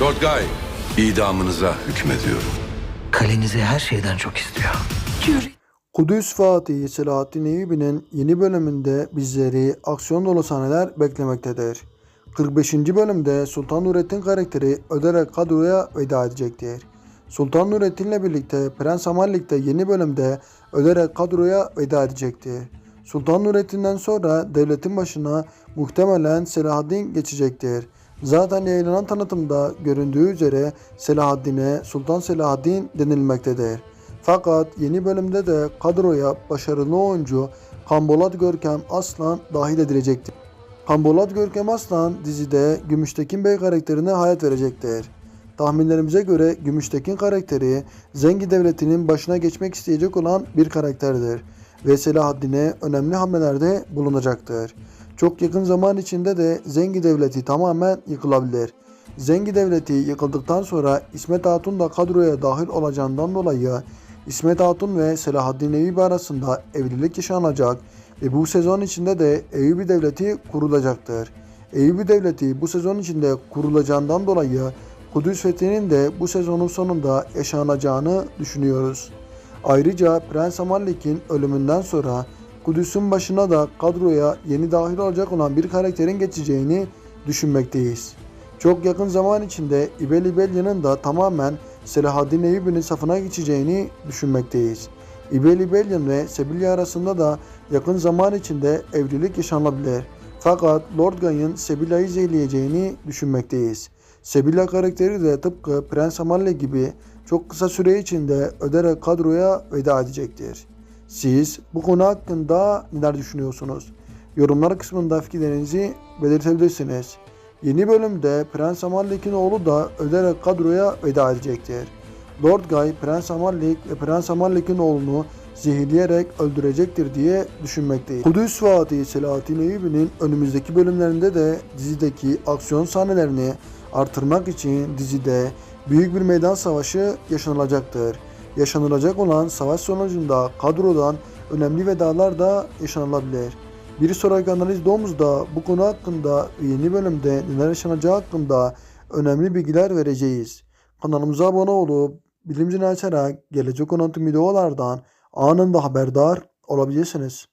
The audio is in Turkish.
Lord Guy, idamınıza hükmediyorum. Kalenizi her şeyden çok istiyor. Kudüs Fatih Selahattin Eyyubi'nin yeni bölümünde bizleri aksiyon dolu sahneler beklemektedir. 45. bölümde Sultan Nurettin karakteri öderek kadroya veda edecektir. Sultan Nurettin ile birlikte Prens Amallik de yeni bölümde öderek kadroya veda edecektir. Sultan Nurettin'den sonra devletin başına muhtemelen Selahaddin geçecektir. Zaten yayınlanan tanıtımda göründüğü üzere Selahaddin'e Sultan Selahaddin denilmektedir. Fakat yeni bölümde de kadroya başarılı oyuncu Kambolat Görkem Aslan dahil edilecektir. Kambolat Görkem Aslan dizide Gümüştekin Bey karakterine hayat verecektir. Tahminlerimize göre Gümüştekin karakteri Zengi Devleti'nin başına geçmek isteyecek olan bir karakterdir ve Selahaddin'e önemli hamlelerde bulunacaktır. Çok yakın zaman içinde de Zengi Devleti tamamen yıkılabilir. Zengi Devleti yıkıldıktan sonra İsmet Hatun da kadroya dahil olacağından dolayı İsmet Hatun ve Selahaddin Eyyubi arasında evlilik yaşanacak ve bu sezon içinde de Eyyubi Devleti kurulacaktır. Eyyubi Devleti bu sezon içinde kurulacağından dolayı Kudüs fethinin de bu sezonun sonunda yaşanacağını düşünüyoruz. Ayrıca Prens Amallik'in ölümünden sonra Kudüs'ün başına da kadroya yeni dahil olacak olan bir karakterin geçeceğini düşünmekteyiz. Çok yakın zaman içinde İbel İbelya'nın da tamamen Selahaddin Eyyubi'nin safına geçeceğini düşünmekteyiz. İbel İbelyan ve Sebilya arasında da yakın zaman içinde evlilik yaşanabilir. Fakat Lord Guy'ın Sebilla'yı zehirleyeceğini düşünmekteyiz. Sebilla karakteri de tıpkı Prens Amalle gibi çok kısa süre içinde öderek kadroya veda edecektir. Siz bu konu hakkında neler düşünüyorsunuz? Yorumlar kısmında fikirlerinizi belirtebilirsiniz. Yeni bölümde Prens Amallik'in oğlu da öderek kadroya veda edecektir. Lord Guy, Prens Amallik ve Prens Amallik'in oğlunu zehirleyerek öldürecektir diye düşünmekteyim. Kudüs Fatih Selahattin Eyyubi'nin önümüzdeki bölümlerinde de dizideki aksiyon sahnelerini artırmak için dizide büyük bir meydan savaşı yaşanılacaktır. Yaşanılacak olan savaş sonucunda kadrodan önemli vedalar da yaşanılabilir. Bir sonraki analiz doğumuzda bu konu hakkında yeni bölümde neler yaşanacağı hakkında önemli bilgiler vereceğiz. Kanalımıza abone olup bildirim zilini açarak gelecek olan tüm videolardan anında haberdar olabilirsiniz.